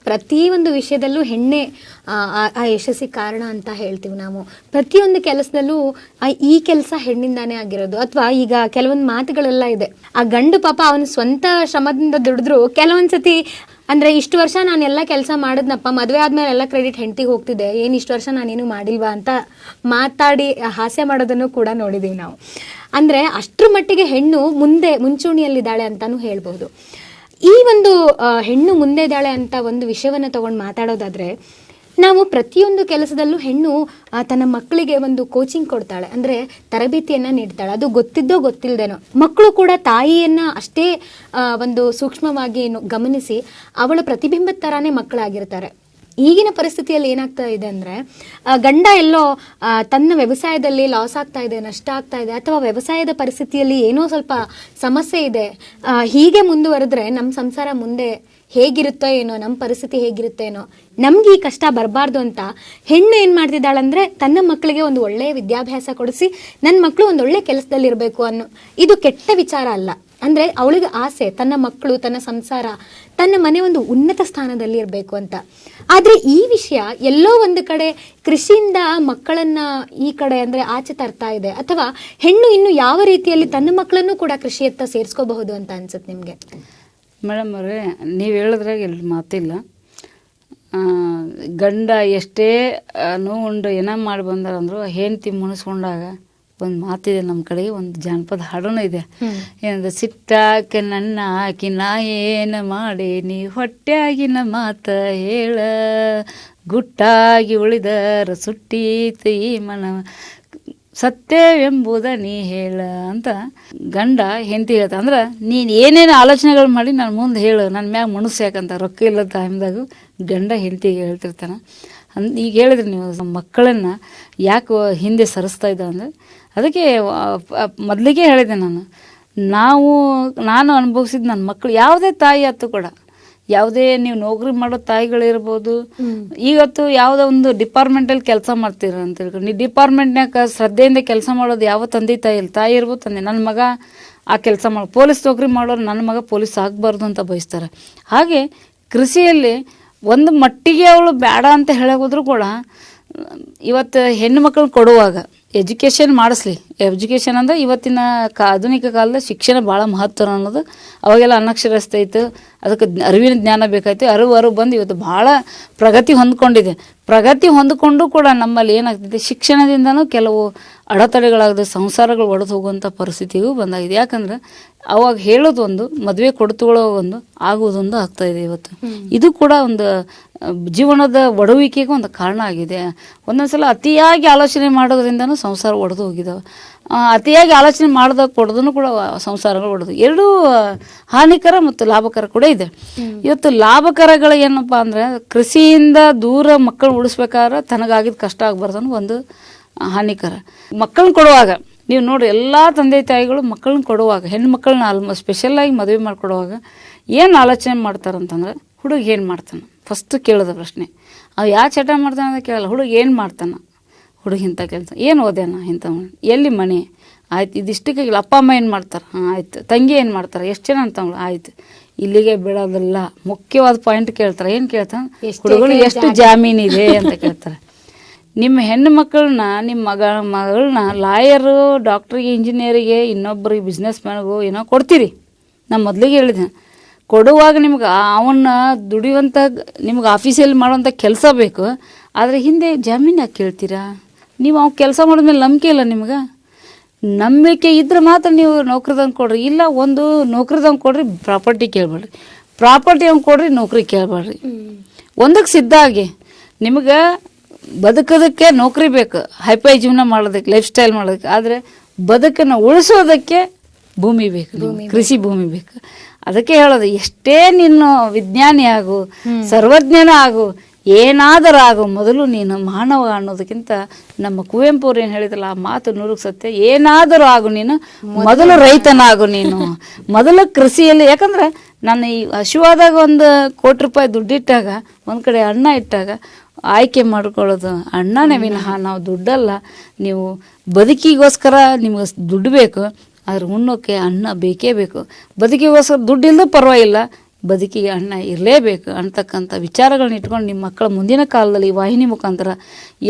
ಪ್ರತಿಯೊಂದು ವಿಷಯದಲ್ಲೂ ಹೆಣ್ಣೆ ಆ, ಯಶಸ್ಸಿಗೆ ಕಾರಣ ಅಂತ ಹೇಳ್ತೀವಿ ನಾವು. ಪ್ರತಿಯೊಂದು ಕೆಲಸದಲ್ಲೂ ಈ ಕೆಲಸ ಹೆಣ್ಣಿಂದಾನೇ ಆಗಿರೋದು. ಅಥವಾ ಈಗ ಕೆಲವೊಂದು ಮಾತುಗಳೆಲ್ಲ ಇದೆ. ಆ ಗಂಡು ಪಾಪ ಅವನ ಸ್ವಂತ ಶ್ರಮದಿಂದ ದುಡಿದ್ರು ಕೆಲವೊಂದ್ಸತಿ ಅಂದ್ರೆ ಇಷ್ಟು ವರ್ಷ ನಾನು ಎಲ್ಲ ಕೆಲಸ ಮಾಡಿದ್ನಪ್ಪ ಮದುವೆ ಆದ್ಮೇಲೆ ಎಲ್ಲ ಕ್ರೆಡಿಟ್ ಹೆಂಡತಿಗೆ ಹೋಗ್ತಿದೆ ಏನು ಇಷ್ಟು ವರ್ಷ ನಾನೇನು ಮಾಡಿಲ್ವಾ ಅಂತ ಮಾತಾಡಿ ಹಾಸ್ಯ ಮಾಡೋದನ್ನು ಕೂಡ ನೋಡಿದೀವಿ ನಾವು. ಅಂದ್ರೆ ಅಷ್ಟರ ಮಟ್ಟಿಗೆ ಹೆಣ್ಣು ಮುಂದೆ ಮುಂಚೂಣಿಯಲ್ಲಿದ್ದಾಳೆ ಅಂತಾನು ಹೇಳ್ಬೋದು. ಈ ಒಂದು ಹೆಣ್ಣು ಮುಂದೆ ಇದ್ದಾಳೆ ಅಂತ ಒಂದು ವಿಷಯವನ್ನು ತಗೊಂಡು ಮಾತಾಡೋದಾದ್ರೆ, ನಾವು ಪ್ರತಿಯೊಂದು ಕೆಲಸದಲ್ಲೂ ಹೆಣ್ಣು ತನ್ನ ಮಕ್ಕಳಿಗೆ ಒಂದು ಕೋಚಿಂಗ್ ಕೊಡ್ತಾಳೆ. ಅಂದ್ರೆ ತರಬೇತಿಯನ್ನ ನೀಡ್ತಾಳೆ. ಅದು ಗೊತ್ತಿದ್ದೋ ಗೊತ್ತಿಲ್ಲದೇನೋ ಮಕ್ಕಳು ಕೂಡ ತಾಯಿಯನ್ನ ಅಷ್ಟೇ ಒಂದು ಸೂಕ್ಷ್ಮವಾಗಿ ಗಮನಿಸಿ ಅವಳ ಪ್ರತಿಬಿಂಬದ ತರಾನೇ ಮಕ್ಕಳಾಗಿರ್ತಾರೆ. ಈಗಿನ ಪರಿಸ್ಥಿತಿಯಲ್ಲಿ ಏನಾಗ್ತಾ ಇದೆ ಅಂದ್ರೆ ಗಂಡ ಎಲ್ಲೋ ತನ್ನ ವ್ಯವಸಾಯದಲ್ಲಿ ಲಾಸ್ ಆಗ್ತಾ ಇದೆ, ನಷ್ಟ ಆಗ್ತಾ ಇದೆ, ಅಥವಾ ವ್ಯವಸಾಯದ ಪರಿಸ್ಥಿತಿಯಲ್ಲಿ ಏನೋ ಸ್ವಲ್ಪ ಸಮಸ್ಯೆ ಇದೆ ಹೀಗೆ ಮುಂದುವರೆದ್ರೆ ನಮ್ಮ ಸಂಸಾರ ಮುಂದೆ ಹೇಗಿರುತ್ತೋ ಏನೋ ನಮ್ಮ ಪರಿಸ್ಥಿತಿ ಹೇಗಿರುತ್ತೋ ಏನೋ, ನಮ್ಗೆ ಈ ಕಷ್ಟ ಬರಬಾರ್ದು ಅಂತ ಹೆಣ್ಣು ಏನು ಮಾಡ್ತಿದ್ದಾಳಂದ್ರೆ ತನ್ನ ಮಕ್ಕಳಿಗೆ ಒಂದು ಒಳ್ಳೆಯ ವಿದ್ಯಾಭ್ಯಾಸ ಕೊಡಿಸಿ ನನ್ನ ಮಕ್ಕಳು ಒಂದು ಒಳ್ಳೆ ಕೆಲಸದಲ್ಲಿ ಇರಬೇಕು ಅನ್ನೋ, ಇದು ಕೆಟ್ಟ ವಿಚಾರ ಅಲ್ಲ. ಅಂದ್ರೆ ಅವಳಿಗೆ ಆಸೆ, ತನ್ನ ಮಕ್ಕಳು, ತನ್ನ ಸಂಸಾರ, ತನ್ನ ಮನೆ ಒಂದು ಉನ್ನತ ಸ್ಥಾನದಲ್ಲಿ ಇರಬೇಕು ಅಂತ. ಆದ್ರೆ ಈ ವಿಷಯ ಎಲ್ಲೋ ಒಂದು ಕಡೆ ಕೃಷಿಯಿಂದ ಮಕ್ಕಳನ್ನ ಈ ಕಡೆ ಅಂದ್ರೆ ಆಚೆ ತರ್ತಾ ಇದೆ. ಅಥವಾ ಹೆಣ್ಣು ಇನ್ನು ಯಾವ ರೀತಿಯಲ್ಲಿ ತನ್ನ ಮಕ್ಕಳನ್ನು ಕೂಡ ಕೃಷಿಯತ್ತ ಸೇರಿಸ್ಕೋಬಹುದು ಅಂತ ಅನ್ಸುತ್ತೆ ನಿಮಗೆ? ಮೇಡಮ್ ಅವರೇ, ನೀವು ಹೇಳಿದ್ರಾಗ ಎಲ್ಲಿ ಮಾತಿಲ್ಲ. ಗಂಡ ಎಷ್ಟೇ ನೋವು ಉಂಡು ಏನೋ ಮಾಡಿ ಬಂದಾರಂದ್ರು, ಹೆಂಡ್ತಿ ಮುನಿಸ್ಕೊಂಡಾಗ ಒಂದು ಮಾತಿದೆ ನಮ್ಮ ಕಡೆ ಒಂದು ಜಾನಪದ ಹಾಡೂ ಇದೆ. ಏನಂದ್ರೆ ಸಿಟ್ಟಾಕ ನನ್ನ ಹಾಕಿ ನಾ ಏನು ಮಾಡಿ ನೀ ಹೊಟ್ಟೆಯಾಗಿನ ಮಾತ ಹೇಳ. ಗುಟ್ಟಾಗಿ ಉಳಿದರ ಸುಟ್ಟೀತು ಈ ಮನ ಸತ್ಯವೆಂಬುದ ನೀ ಹೇಳ ಅಂತ ಗಂಡ ಹೆಂಡತಿ ಹೇಳ್ತ ಅಂದ್ರೆ ನೀನು ಏನೇನು ಆಲೋಚನೆಗಳು ಮಾಡಿ ನಾನು ಮುಂದೆ ಹೇಳು ನನ್ನ ಮ್ಯಾಗ ಮನಸ್ಸು ಯಾಕಂತ ರೊಕ್ಕ ಇಲ್ಲದ ಟೈಮ್ದಾಗ ಗಂಡ ಹೆಂಡತಿಗೆ ಹೇಳ್ತಿರ್ತಾನೆ. ಅಂದ್ ಈಗ ಹೇಳಿದ್ರಿ ನೀವು ಮಕ್ಕಳನ್ನು ಯಾಕೆ ಹಿಂದೆ ಸರಿಸ್ತಾ ಇದ್ದಾವೆ ಅಂದರೆ ಅದಕ್ಕೆ ಮೊದಲಿಗೆ ಹೇಳಿದೆ ನಾನು. ನಾವು ನಾನು ಅನುಭವಿಸಿದ ನನ್ನ ಮಕ್ಕಳು ಯಾವುದೇ ತಾಯಿ ಆಯ್ತು ಕೂಡ ಯಾವುದೇ ನೀವು ನೌಕರಿ ಮಾಡೋ ತಾಯಿಗಳಿರ್ಬೋದು ಈಗತ್ತು ಯಾವುದೋ ಒಂದು ಡಿಪಾರ್ಟ್ಮೆಂಟಲ್ಲಿ ಕೆಲಸ ಮಾಡ್ತೀರ ಅಂತ ಹೇಳ್ಕೊಂಡು ನೀವು ಡಿಪಾರ್ಟ್ಮೆಂಟ್ನಾಗ ಶ್ರದ್ಧೆಯಿಂದ ಕೆಲಸ ಮಾಡೋದು ಯಾವ ತಂದೆ ತಾಯಿ ಇಲ್ಲ ತಾಯಿ ಇರ್ಬೋದು ತಂದೆ ನನ್ನ ಮಗ ಆ ಕೆಲಸ ಮಾಡ ಪೊಲೀಸ್ ನೌಕರಿ ಮಾಡೋರು ನನ್ನ ಮಗ ಪೊಲೀಸ್ ಆಗಬಾರ್ದು ಅಂತ ಬಯಸ್ತಾರೆ. ಹಾಗೆ ಕೃಷಿಯಲ್ಲಿ ಒಂದು ಮಟ್ಟಿಗೆ ಅವಳು ಬೇಡ ಅಂತ ಹೇಳೋದ್ರು ಕೂಡ ಇವತ್ತು ಹೆಣ್ಣು ಮಕ್ಕಳು ಕೊಡುವಾಗ ಎಜುಕೇಷನ್ ಮಾಡಿಸ್ಲಿ. ಎಜುಕೇಷನ್ ಅಂದ್ರೆ ಇವತ್ತಿನ ಕಾ ಆಧುನಿಕ ಕಾಲದ ಶಿಕ್ಷಣ ಭಾಳ ಮಹತ್ವ ಅನ್ನೋದು. ಅವಾಗೆಲ್ಲ ಅನಕ್ಷರಸ್ಥೆ ಇತ್ತು. ಅದಕ್ಕೆ ಅರಿವಿನ ಜ್ಞಾನ ಬೇಕಾಯ್ತು. ಅರಿವು ಅರಿವು ಬಂದು ಇವತ್ತು ಭಾಳ ಪ್ರಗತಿ ಹೊಂದ್ಕೊಂಡಿದೆ. ಪ್ರಗತಿ ಹೊಂದಿಕೊಂಡು ಕೂಡ ನಮ್ಮಲ್ಲಿ ಏನಾಗ್ತಿದೆ ಶಿಕ್ಷಣದಿಂದನೂ ಕೆಲವು ಅಡೆತಡೆಗಳಾಗದೆ ಸಂಸಾರಗಳು ಒಡೆದು ಹೋಗುವಂಥ ಪರಿಸ್ಥಿತಿಗೂ ಬಂದಾಗಿದೆ. ಯಾಕಂದ್ರೆ ಅವಾಗ ಹೇಳೋದೊಂದು ಮದುವೆ ಕೊಡ್ತುಕೊಳ್ಳೋ ಒಂದು ಆಗುವುದೊಂದು ಆಗ್ತಾ ಇದೆ ಇವತ್ತು. ಇದು ಕೂಡ ಒಂದು ಜೀವನದ ಒಡವಿಕೆಗೂ ಒಂದು ಕಾರಣ ಆಗಿದೆ. ಒಂದೊಂದ್ಸಲ ಅತಿಯಾಗಿ ಆಲೋಚನೆ ಮಾಡೋದ್ರಿಂದನೂ ಸಂಸಾರ ಒಡೆದು ಹೋಗಿದ್ದಾವೆ ಅತಿಯಾಗಿ ಆಲೋಚನೆ ಮಾಡ್ದಾಗ ಕೊಡೋದನ್ನು ಕೂಡ ಸಂಸಾರಗಳು ಕೊಡೋದು. ಎರಡೂ ಹಾನಿಕರ ಮತ್ತು ಲಾಭಕರ ಕೂಡ ಇದೆ. ಇವತ್ತು ಲಾಭಕರಗಳು ಏನಪ್ಪ ಅಂದರೆ ಕೃಷಿಯಿಂದ ದೂರ ಮಕ್ಕಳು ಉಳಿಸ್ಬೇಕಾದ್ರೆ ತನಗಾಗಿದ್ದು ಕಷ್ಟ ಆಗಬಾರ್ದು ಅನ್ನೋ ಒಂದು ಹಾನಿಕರ. ಮಕ್ಕಳನ್ನ ಕೊಡುವಾಗ ನೀವು ನೋಡಿ ಎಲ್ಲ ತಂದೆ ತಾಯಿಗಳು ಮಕ್ಕಳನ್ನ ಕೊಡುವಾಗ ಹೆಣ್ಣು ಮಕ್ಕಳನ್ನ ಆಲ್ಮ ಸ್ಪೆಷಲ್ಲಾಗಿ ಮದುವೆ ಮಾಡಿಕೊಡುವಾಗ ಏನು ಆಲೋಚನೆ ಮಾಡ್ತಾರಂತಂದ್ರೆ ಹುಡುಗ ಏನು ಮಾಡ್ತಾನೆ? ಫಸ್ಟ್ ಕೇಳಿದ ಪ್ರಶ್ನೆ. ಅವು ಯಾವ ಚಟ ಮಾಡ್ತಾನೆ ಅಂತ ಕೇಳಲ್ಲ ಹುಡುಗ ಏನು ಮಾಡ್ತಾನೆ? ಹುಡುಗ ಇಂಥ ಕೆಲಸ. ಏನು ಓದ್ಯಾನ ಇಂಥ ಎಲ್ಲಿ ಮನೆ? ಆಯ್ತು ಇದಿಷ್ಟಕ್ಕೆ ಅಪ್ಪ ಅಮ್ಮ ಏನು ಮಾಡ್ತಾರೆ? ಹಾಂ ಆಯ್ತು. ತಂಗಿ ಏನು ಮಾಡ್ತಾರೆ? ಎಷ್ಟು ಜನ ಅಂತವಳು? ಆಯ್ತು. ಇಲ್ಲಿಗೆ ಬಿಡೋದಿಲ್ಲ. ಮುಖ್ಯವಾದ ಪಾಯಿಂಟ್ ಕೇಳ್ತಾರೆ. ಏನು ಕೇಳ್ತಾರೆ? ಎಷ್ಟು ಹುಡುಗರು ಎಷ್ಟು ಎಷ್ಟು ಜಾಮೀನಿದೆ ಅಂತ ಕೇಳ್ತಾರೆ. ನಿಮ್ಮ ಹೆಣ್ಣು ಮಕ್ಕಳನ್ನ ನಿಮ್ಮ ಮಗ ಮಗಳನ್ನ ಲಾಯರು ಡಾಕ್ಟ್ರಿಗೆ ಇಂಜಿನಿಯರಿಗೆ ಇನ್ನೊಬ್ಬರಿಗೆ ಬಿಸ್ನೆಸ್ ಮ್ಯಾನ್ಗೂ ಏನೋ ಕೊಡ್ತೀರಿ. ನಾನು ಮೊದಲಿಗೆ ಹೇಳಿದೆ ಕೊಡುವಾಗ ನಿಮ್ಗೆ ಅವನ್ನ ದುಡಿಯುವಂಥ ನಿಮ್ಗೆ ಆಫೀಸಲ್ಲಿ ಮಾಡುವಂಥ ಕೆಲಸ ಬೇಕು. ಆದರೆ ಹಿಂದೆ ಜಾಮೀನು ಯಾಕೆ ಕೇಳ್ತೀರಾ? ನೀವು ಅವ್ನು ಕೆಲಸ ಮಾಡಿದ್ಮೇಲೆ ನಂಬಿಕೆ ಇಲ್ಲ ನಿಮ್ಗೆ? ನಂಬಿಕೆ ಇದ್ರೆ ಮಾತ್ರ ನೀವು ನೌಕರಿದಂಗೆ ಕೊಡ್ರಿ ಇಲ್ಲ ಒಂದು ನೌಕರಿದಂಗೆ ಕೊಡ್ರಿ ಪ್ರಾಪರ್ಟಿ ಕೇಳ್ಬೇಡ್ರಿ. ಪ್ರಾಪರ್ಟಿ ಅವ್ನು ಕೊಡ್ರಿ ನೌಕರಿ ಕೇಳಬೇಡ್ರಿ. ಒಂದಕ್ಕೆ ಸಿದ್ಧ ಆಗಿ ನಿಮ್ಗೆ ಬದುಕೋದಕ್ಕೆ ನೌಕರಿ ಬೇಕು ಹೈಫೈ ಜೀವನ ಮಾಡೋದಕ್ಕೆ ಲೈಫ್ ಸ್ಟೈಲ್ ಮಾಡೋದಕ್ಕೆ ಆದರೆ ಬದುಕನ್ನು ಉಳಿಸೋದಕ್ಕೆ ಭೂಮಿ ಬೇಕು. ಕೃಷಿ ಭೂಮಿ ಬೇಕು. ಅದಕ್ಕೆ ಹೇಳೋದು ಎಷ್ಟೇ ನಿನ್ನ ವಿಜ್ಞಾನಿ ಆಗು ಸರ್ವಜ್ಞನ ಆಗು ಏನಾದರೂ ಆಗು ಮೊದಲು ನೀನು ಮಾನವ ಅನ್ನೋದಕ್ಕಿಂತ ನಮ್ಮ ಕುವೆಂಪು ಅವ್ರು ಏನು ಹೇಳಿದ್ರಲ್ಲ ಆ ಮಾತು ನುರುಗ್ ಸತ್ಯ. ಏನಾದರೂ ಆಗು ನೀನು ಮೊದಲು ರೈತನಾಗು ನೀನು. ಮೊದಲು ಕೃಷಿಯಲ್ಲಿ ಯಾಕಂದ್ರೆ ನಾನು ಈ ಹಸಿವಾದಾಗ ಒಂದು ಕೋಟಿ ರೂಪಾಯಿ ದುಡ್ಡಿಟ್ಟಾಗ ಒಂದು ಕಡೆ ಅಣ್ಣ ಇಟ್ಟಾಗ ಆಯ್ಕೆ ಮಾಡ್ಕೊಳ್ಳೋದು ಅಣ್ಣನೇ ವಿನಃ ನಾವು ದುಡ್ಡಲ್ಲ. ನೀವು ಬದುಕಿಗೋಸ್ಕರ ನಿಮ್ಗೆ ದುಡ್ಡು ಬೇಕು ಆದ್ರೆ ಉಣ್ಣೋಕ್ಕೆ ಅನ್ನ ಬೇಕೇ ಬೇಕು. ಬದುಕಿಗೋಸ್ಕರ ದುಡ್ಡಿಲ್ಲದೂ ಪರವಾಗಿಲ್ಲ. ಬದುಕಿಗೆ ಅಣ್ಣ ಇರಲೇಬೇಕು ಅಂತಕ್ಕಂಥ ವಿಚಾರಗಳನ್ನ ಇಟ್ಕೊಂಡು ನಿಮ್ಮ ಮಕ್ಕಳ ಮುಂದಿನ ಕಾಲದಲ್ಲಿ ವಾಹಿನಿ ಮುಖಾಂತರ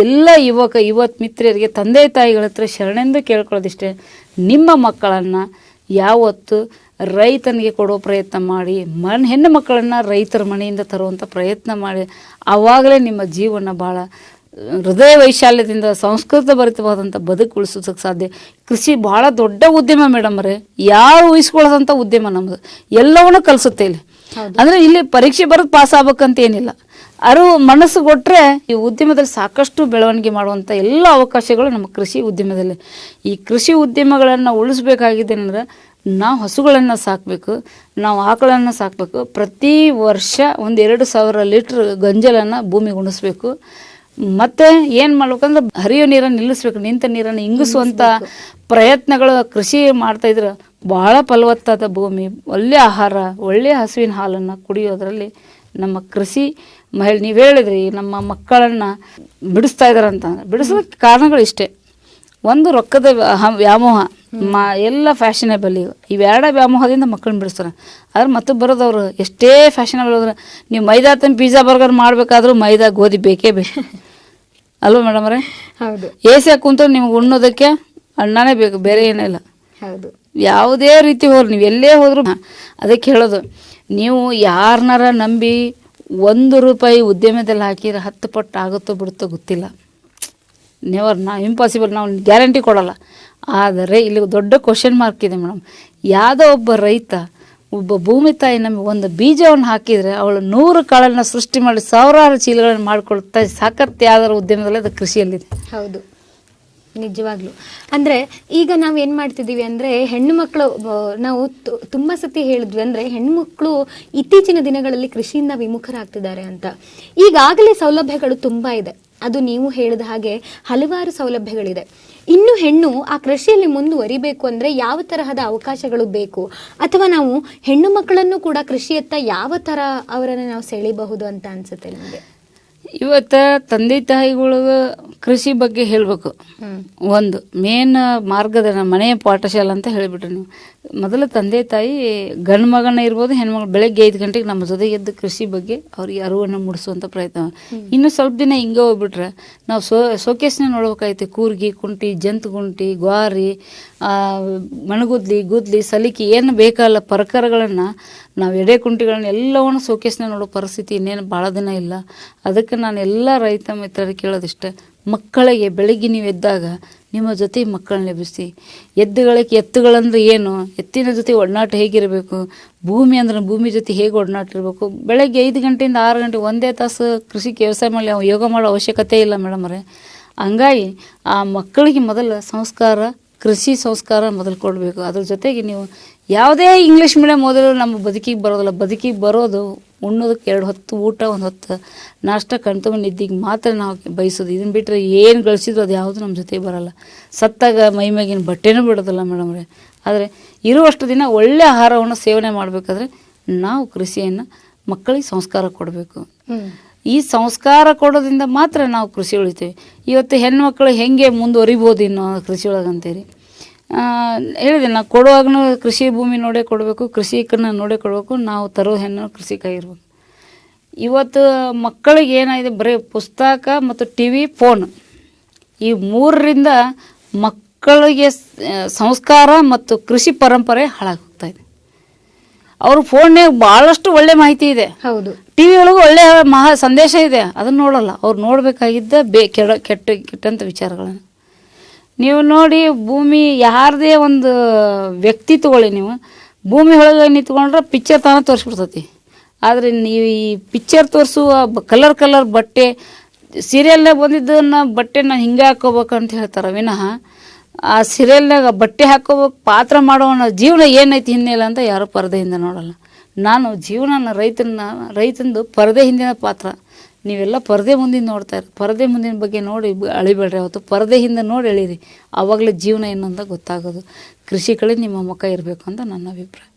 ಎಲ್ಲ ಯುವಕ, ಯುವತ್ ಮಿತ್ರರಿಗೆ, ತಂದೆ, ತಾಯಿಗಳ ಹತ್ರ ಶರಣೆಂದು ಕೇಳ್ಕೊಳ್ಳೋದಿಷ್ಟೇ. ನಿಮ್ಮ ಮಕ್ಕಳನ್ನು ಯಾವತ್ತು ರೈತನಿಗೆ ಕೊಡೋ ಪ್ರಯತ್ನ ಮಾಡಿ ಮಣ್ಣು ಹೆಣ್ಣು ಮಕ್ಕಳನ್ನು ರೈತರ ಮನೆಯಿಂದ ತರುವಂಥ ಪ್ರಯತ್ನ ಮಾಡಿ ಆವಾಗಲೇ ನಿಮ್ಮ ಜೀವನ ಭಾಳ ಹೃದಯ ವೈಶಾಲ್ಯದಿಂದ ಸಂಸ್ಕೃತ ಭರಿತವಾದಂಥ ಬದುಕು ಉಳಿಸೋದಕ್ಕೆ ಸಾಧ್ಯ. ಕೃಷಿ ಭಾಳ ದೊಡ್ಡ ಉದ್ಯಮ ಮೇಡಮ್ ರೇ ಯಾರು ಊಹಿಸ್ಕೊಳ್ಳೋದಂಥ ಉದ್ಯಮ ನಮ್ಮದು ಎಲ್ಲವನ್ನೂ ಕಲಿಸುತ್ತೆ ಇಲ್ಲಿ. ಅಂದರೆ ಇಲ್ಲಿ ಪರೀಕ್ಷೆ ಬರೋದು ಪಾಸ್ ಆಗ್ಬೇಕಂತ ಏನಿಲ್ಲ. ಅರು ಮನಸ್ಸು ಕೊಟ್ಟರೆ ಈ ಉದ್ಯಮದಲ್ಲಿ ಸಾಕಷ್ಟು ಬೆಳವಣಿಗೆ ಮಾಡುವಂಥ ಎಲ್ಲ ಅವಕಾಶಗಳು ನಮ್ಮ ಕೃಷಿ ಉದ್ಯಮದಲ್ಲಿ. ಈ ಕೃಷಿ ಉದ್ಯಮಗಳನ್ನು ಉಳಿಸ್ಬೇಕಾಗಿದೆ ಅಂದ್ರೆ ನಾವು ಹಸುಗಳನ್ನು ಸಾಕಬೇಕು ನಾವು ಆಕಳನ್ನು ಸಾಕಬೇಕು. ಪ್ರತಿ ವರ್ಷ ಒಂದು ಎರಡು ಸಾವಿರ ಲೀಟ್ರ್ ಗಂಜಲನ್ನು ಭೂಮಿಗೆ ಉಣಿಸ್ಬೇಕು. ಮತ್ತೆ ಏನು ಮಾಡ್ಬೇಕಂದ್ರೆ ಹರಿಯೋ ನೀರನ್ನು ನಿಲ್ಲಿಸ್ಬೇಕು ನಿಂತ ನೀರನ್ನು ಇಂಗಿಸುವಂಥ ಪ್ರಯತ್ನಗಳು ಕೃಷಿ ಮಾಡ್ತಾ ಇದ್ರೆ ಬಹಳ ಫಲವತ್ತಾದ ಭೂಮಿ ಒಳ್ಳೆ ಆಹಾರ ಒಳ್ಳೆಯ ಹಸುವಿನ ಹಾಲನ್ನು ಕುಡಿಯೋದ್ರಲ್ಲಿ ನಮ್ಮ ಕೃಷಿ ಮಹಿಳೆ ನೀವು ಹೇಳಿದ್ರಿ ನಮ್ಮ ಮಕ್ಕಳನ್ನು ಬಿಡಿಸ್ತಾ ಇದ್ದಾರೆ ಅಂತ. ಬಿಡಿಸೋದಕ್ಕೆ ಕಾರಣಗಳು ಇಷ್ಟೇ. ಒಂದು ರೊಕ್ಕದ ವ್ಯಾ- ವ್ಯಾಮೋಹ ಮಾ ಎಲ್ಲ ಫ್ಯಾಷನೇಬಲ್ ಈಗ ಇವೆರಡ ವ್ಯಾಮೋಹದಿಂದ ಮಕ್ಕಳನ್ನ ಬಿಡಿಸ್ತಾರೆ. ಆದ್ರೆ ಮತ್ತೆ ಬರೋದವ್ರು ಎಷ್ಟೇ ಫ್ಯಾಷನೇಬಲ್ ಹೋದ್ರೆ ನೀವು ಮೈದಾ ತಂದು ಪಿಜ್ಜಾ ಬರ್ಗರ್ ಮಾಡಬೇಕಾದ್ರೂ ಮೈದಾ ಗೋಧಿ ಬೇಕೇ ಬೇಕು. ಅಲ್ವಾ ಮೇಡಮ್ರೆ ಹೌದು. ಎ ಸಿ ಹಾಕುಂತ ನಿಮ್ಗೆ ಉಣ್ಣೋದಕ್ಕೆ ಅಣ್ಣನೇ ಬೇಕು ಬೇರೆ ಏನಿಲ್ಲ ಹೌದು. ಯಾವುದೇ ರೀತಿ ಹೋಗ್ರಿ ನೀವು ಎಲ್ಲೇ ಹೋದರೂ ಅದಕ್ಕೆ ಹೇಳೋದು, ನೀವು ಯಾರನ್ನಾರ ನಂಬಿ ಒಂದು ರೂಪಾಯಿ ಉದ್ಯಮದಲ್ಲಿ ಹಾಕಿದ್ರೆ ಹತ್ತು ಪಟ್ಟು ಆಗುತ್ತೋ ಬಿಡುತ್ತೋ ಗೊತ್ತಿಲ್ಲ. ನೆವರ್ ನಾ ಇಂಪಾಸಿಬಲ್ ನಾವು ಗ್ಯಾರಂಟಿ ಕೊಡೋಲ್ಲ. ಆದರೆ ಇಲ್ಲಿ ದೊಡ್ಡ ಕ್ವಶನ್ ಮಾರ್ಕ್ ಇದೆ ಮೇಡಮ್. ಯಾವುದೋ ಒಬ್ಬ ರೈತ, ಒಬ್ಬ ಭೂಮಿ ತಾಯಿ ನಮಗೆ ಒಂದು ಬೀಜವನ್ನು ಹಾಕಿದರೆ ಅವಳು ನೂರು ಕಾಳನ್ನು ಸೃಷ್ಟಿ ಮಾಡಿ ಸಾವಿರಾರು ಚೀಲಗಳನ್ನು ಮಾಡಿಕೊಳ್ತಾ ಸಾಕತ್ತೆ ಯಾವ್ದಾರು ಉದ್ಯಮದಲ್ಲಿ ಅದು ಕೃಷಿಯಲ್ಲಿದೆ. ಹೌದು. ನಿಜವಾಗ್ಲು. ಅಂದ್ರೆ ಈಗ ನಾವ್ ಏನ್ ಮಾಡ್ತಿದೀವಿ ಅಂದ್ರೆ ಹೆಣ್ಣು ಮಕ್ಕಳು ನಾವು ತುಂಬಾ ಸತಿ ಹೇಳಿದ್ವಿ ಅಂದ್ರೆ ಹೆಣ್ಮಕ್ಳು ಇತ್ತೀಚಿನ ದಿನಗಳಲ್ಲಿ ಕೃಷಿಯಿಂದ ವಿಮುಖರಾಗ್ತಿದ್ದಾರೆ ಅಂತ. ಈಗಾಗಲೇ ಸೌಲಭ್ಯಗಳು ತುಂಬಾ ಇದೆ. ಅದು ನೀವು ಹೇಳಿದ ಹಾಗೆ ಹಲವಾರು ಸೌಲಭ್ಯಗಳಿದೆ. ಇನ್ನು ಹೆಣ್ಣು ಆ ಕೃಷಿಯಲ್ಲಿ ಮುಂದುವರಿಬೇಕು ಅಂದ್ರೆ ಯಾವ ತರಹದ ಅವಕಾಶಗಳು ಬೇಕು? ಅಥವಾ ನಾವು ಹೆಣ್ಣು ಮಕ್ಕಳನ್ನು ಕೂಡ ಕೃಷಿಯತ್ತ ಯಾವ ತರ ಅವರನ್ನ ನಾವು ಸೆಳಿಬಹುದು ಅಂತ ಅನ್ಸುತ್ತೆ ನಮಗೆ? ಇವತ್ತು ತಂದೆ ತಾಯಿಗಳಿಗೆ ಕೃಷಿ ಬಗ್ಗೆ ಹೇಳಬೇಕು. ಒಂದು ಮೇನ್ ಮಾರ್ಗದರ್ಶನ ಮನೆಯ ಪಾಠಶಾಲೆ ಅಂತ ಹೇಳಿಬಿಟ್ರಿ ನೀವು. ಮೊದಲು ತಂದೆ ತಾಯಿ ಗಂಡು ಮಗನ ಇರ್ಬೋದು ಹೆಣ್ಮಗಳು ಬೆಳಗ್ಗೆ ಐದು ಗಂಟೆಗೆ ನಮ್ಮ ಜೊತೆ ಎದ್ದು ಕೃಷಿ ಬಗ್ಗೆ ಅವ್ರಿಗೆ ಅರಿವನ್ನು ಮೂಡಿಸುವಂಥ ಪ್ರಯತ್ನ. ಇನ್ನು ಸ್ವಲ್ಪ ದಿನ ಹಿಂಗೆ ಹೋಗ್ಬಿಟ್ರೆ ನಾವು ಸೋ ಸೋಕೇಸ್ನ ನೋಡ್ಬೇಕಾಯ್ತು. ಕೂರ್ಗಿ ಕುಂಟಿ ಜಂತುಗುಂಟಿ ಗ್ವಾರಿ ಆ, ಮಣಗುದ್ಲಿ ಗುದ್ಲಿ ಸಲಿಕಿ ಏನು ಬೇಕಲ್ಲ ಪ್ರಕಾರಗಳನ್ನು ನಾವು ಎಡೆ ಕುಂಟಿಗಳನ್ನ ಎಲ್ಲವನ್ನು ಸೋಕೇಸ್ನ ನೋಡೋ ಪರಿಸ್ಥಿತಿ ಇನ್ನೇನು ಭಾಳ ದಿನ ಇಲ್ಲ. ಅದಕ್ಕೆ ನಾನು ಎಲ್ಲ ರೈತ ಮಿತ್ರರಿಗೆ ಕೇಳೋದಿಷ್ಟೆ, ಮಕ್ಕಳಿಗೆ ಬೆಳಗ್ಗೆ ನೀವು ಎದ್ದಾಗ ನಿಮ್ಮ ಜೊತೆ ಮಕ್ಕಳನ್ನ ಎಬ್ಬಿಸಿ ಎದ್ದುಗಳಿಗೆ ಎತ್ತುಗಳಂದ್ರೆ ಏನು? ಎತ್ತಿನ ಜೊತೆ ಒಡನಾಟ ಹೇಗಿರಬೇಕು? ಭೂಮಿ ಅಂದ್ರೆ ಭೂಮಿ ಜೊತೆ ಹೇಗೆ ಒಡನಾಟ ಇರಬೇಕು ಬೆಳಗ್ಗೆ ಐದು ಗಂಟೆಯಿಂದ ಆರು ಗಂಟೆ ಒಂದೇ ತಾಸು ಕೃಷಿ ವ್ಯವಸಾಯ ಮಾಡಿ ಯೋಗ ಮಾಡೋ ಅವಶ್ಯಕತೆ ಇಲ್ಲ ಮೇಡಮರೇ ಹಂಗಾಗಿ ಆ ಮಕ್ಕಳಿಗೆ ಮೊದಲು ಸಂಸ್ಕಾರ, ಕೃಷಿ ಸಂಸ್ಕಾರ ಮೊದಲು ಕೊಡಬೇಕು ಅದ್ರ ಜೊತೆಗೆ ನೀವು ಯಾವುದೇ ಇಂಗ್ಲೀಷ್ ಮೀಡಿಯಮ್ ಓದಿದ್ರು ನಮ್ಮ ಬದುಕಿಗೆ ಬರೋದಿಲ್ಲ. ಬದುಕಿಗೆ ಬರೋದು ಉಣ್ಣೋದಕ್ಕೆ ಎರಡು ಹೊತ್ತು ಊಟ ಒಂದು ಹೊತ್ತು ನಾಷ್ಟ ಕಣ್ತುಂಬ ನಿದ್ದಿಗೆ ಮಾತ್ರ ನಾವು ಬಯಸೋದು. ಇದನ್ನು ಬಿಟ್ಟರೆ ಏನು ಗಳಿಸಿದ್ರು ಅದು ಯಾವುದು ನಮ್ಮ ಜೊತೆಗೆ ಬರೋಲ್ಲ. ಸತ್ತಾಗ ಮೈ ಮ್ಯಾಗಿನ ಬಟ್ಟೆನೂ ಬಿಡೋದಿಲ್ಲ ಮೇಡಮ್ರೆ ಆದರೆ ಇರುವಷ್ಟು ದಿನ ಒಳ್ಳೆ ಆಹಾರವನ್ನು ಸೇವನೆ ಮಾಡಬೇಕಾದ್ರೆ ನಾವು ಕೃಷಿಯನ್ನು ಮಕ್ಕಳಿಗೆ ಸಂಸ್ಕಾರ ಕೊಡಬೇಕು. ಈ ಸಂಸ್ಕಾರ ಕೊಡೋದ್ರಿಂದ ಮಾತ್ರ ನಾವು ಕೃಷಿ ಉಳಿತೀವಿ. ಇವತ್ತು ಹೆಣ್ಮಕ್ಳು ಹೆಂಗೆ ಮುಂದುವರಿಬೋದು ಇನ್ನು ಕೃಷಿ ಒಳಗಂತೀರಿ ಹೇಳಿದೆ ನಾವು ಕೊಡುವಾಗನೂ ಕೃಷಿ ಭೂಮಿ ನೋಡೇ ಕೊಡಬೇಕು ಕೃಷಿಕರನ್ನ ನೋಡೇ ಕೊಡಬೇಕು ನಾವು ತರೋ ಹೆಣ್ಣು ಕೃಷಿಕಾಗಿರ್ಬೇಕು ಇವತ್ತು ಮಕ್ಕಳಿಗೆ ಏನಾಗಿದೆ ಬರೀ ಪುಸ್ತಕ ಮತ್ತು ಟಿ ವಿ ಫೋನ್. ಈ ಮೂರರಿಂದ ಮಕ್ಕಳಿಗೆ ಸಂಸ್ಕಾರ ಮತ್ತು ಕೃಷಿ ಪರಂಪರೆ ಹಾಳಾಗ್ತಾ ಇದೆ. ಅವ್ರ ಫೋನ್ಯಾಗ ಭಾಳಷ್ಟು ಒಳ್ಳೆ ಮಾಹಿತಿ ಇದೆ. ಹೌದು. ಟಿ ವಿ ಒಳಗೂ ಒಳ್ಳೆಯ ಮಹಾ ಸಂದೇಶ ಇದೆ. ಅದನ್ನ ನೋಡಲ್ಲ. ಅವ್ರು ನೋಡಬೇಕಾಗಿದ್ದ ಬೇ ಕೆಡ ಕೆಟ್ಟ ಕೆಟ್ಟಂಥ ವಿಚಾರಗಳನ್ನು. ನೀವು ನೋಡಿ ಭೂಮಿ ಯಾರದೇ ಒಂದು ವ್ಯಕ್ತಿ ತಗೊಳ್ಳಿ ನೀವು, ಭೂಮಿ ಒಳಗೆ ನಿಂತ್ಕೊಂಡ್ರೆ ಪಿಕ್ಚರ್ ತಾನೇ ತೋರಿಸ್ಬಿಡ್ತೈತಿ. ಆದರೆ ನೀವು ಈ ಪಿಕ್ಚರ್ ತೋರಿಸುವ ಕಲರ್ ಕಲರ್ ಬಟ್ಟೆ ಸೀರಿಯಲ್ನಾಗ ಬಂದಿದ್ದನ್ನ ಬಟ್ಟೆನ ಹಿಂಗೆ ಹಾಕೋಬೇಕಂತ ಹೇಳ್ತಾರೆ ವಿನಃ, ಆ ಸೀರಿಯಲ್ನಾಗ ಬಟ್ಟೆ ಹಾಕೋಬೇಕು ಪಾತ್ರ ಮಾಡೋಣ ಜೀವನ ಏನೈತಿ ಹಿನ್ನೆಲೆ ಅಂತ ಯಾರೂ ಪರದೆಯಿಂದ ನೋಡಲ್ಲ. ನಾನು ಜೀವನನ ರೈತನ ರೈತಂದು ಪರದೆ ಹಿಂದಿನ ಪಾತ್ರ. ನೀವೆಲ್ಲ ಪರದೆ ಮುಂದಿನ ನೋಡ್ತಾ ಇರಿ. ಪರದೆ ಮುಂದಿನ ಬಗ್ಗೆ ನೋಡಿ ಅಳಿಬೇಡ್ರಿ ಅವತ್ತು. ಪರದೆ ಹಿಂದೆ ನೋಡಿ ಎಳೀರಿ ಆವಾಗಲೇ ಜೀವನ ಏನು ಅಂತ ಗೊತ್ತಾಗೋದು. ಕೃಷಿ ಕಡೆ ನಿಮ್ಮ ಮುಖ ಇರಬೇಕು ಅಂತ ನನ್ನ ಅಭಿಪ್ರಾಯ.